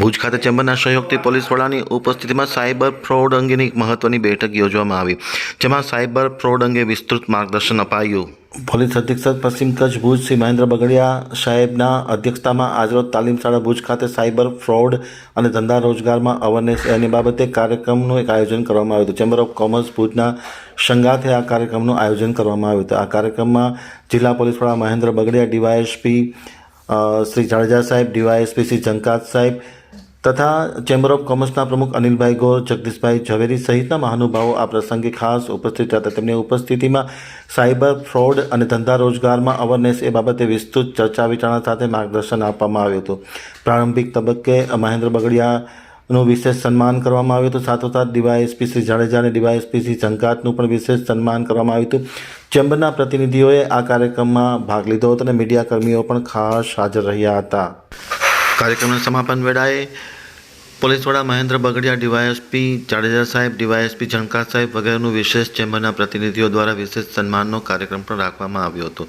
ભુજ ખાતે ચેમ્બરના સહયોગથી પોલીસ વડાની ઉપસ્થિતિમાં સાયબર ફ્રોડ અંગેની મહત્વની બેઠક યોજવામાં આવી, જેમાં સાયબર ફ્રોડ અંગે વિસ્તૃત માર્ગદર્શન અપાયું. પોલીસ અધિક્ષક પશ્ચિમ કચ્છ ભુજ શ્રી મહેન્દ્ર બગડિયા સાહેબના અધ્યક્ષતામાં આજરોજ તાલીમ શાળા ભુજ ખાતે સાયબર ફ્રોડ અને ધંધા રોજગારમાં અવેરનેસ એની બાબતે કાર્યક્રમનું એક આયોજન કરવામાં આવ્યું હતું. ચેમ્બર ઓફ કોમર્સ ભુજના સંગાથે આ કાર્યક્રમનું આયોજન કરવામાં આવ્યું હતું. આ કાર્યક્રમમાં જિલ્લા પોલીસ વડા મહેન્દ્ર બગડિયા, ડીવાયએસપી શ્રી જાડેજા સાહેબ, ડીવાયએસપી શ્રી જંકાત સાહેબ તથા ચેમ્બર ઓફ કોમર્સના પ્રમુખ અનિલભાઈ ગોર, જગદીશભાઈ ઝવેરી સહિતના મહાનુભાવો આ પ્રસંગે ખાસ ઉપસ્થિત હતા. તેમની ઉપસ્થિતિમાં સાયબર ફ્રોડ અને ધંધા રોજગારમાં અવેરનેસ એ બાબતે વિસ્તૃત ચર્ચા વિચારણા સાથે માર્ગદર્શન આપવામાં આવ્યું હતું. પ્રારંભિક તબક્કે મહેન્દ્ર બગડિયાનું વિશેષ સન્માન કરવામાં આવ્યું હતું. સાથોસાથ ડીવાયએસપી શ્રી જાડેજા અને ડીવાયએસપી શ્રી ઝંકાતનું પણ વિશેષ સન્માન કરવામાં આવ્યું હતું. ચેમ્બરના પ્રતિનિધિઓએ આ કાર્યક્રમમાં ભાગ લીધો હતો અને મીડિયા કર્મીઓ પણ ખાસ હાજર રહ્યા હતા. કાર્યક્રમના સમાપન વેળાએ પોલીસ વડા મહેન્દ્ર બગડિયા, ડીવાયએસપી જાડેજા સાહેબ, ડીવાયએસપી ઝણકાર સાહેબ વગેરેનું વિશેષ ચેમ્બરના પ્રતિનિધિઓ દ્વારા વિશેષ સન્માનનો કાર્યક્રમ પણ રાખવામાં આવ્યો હતો.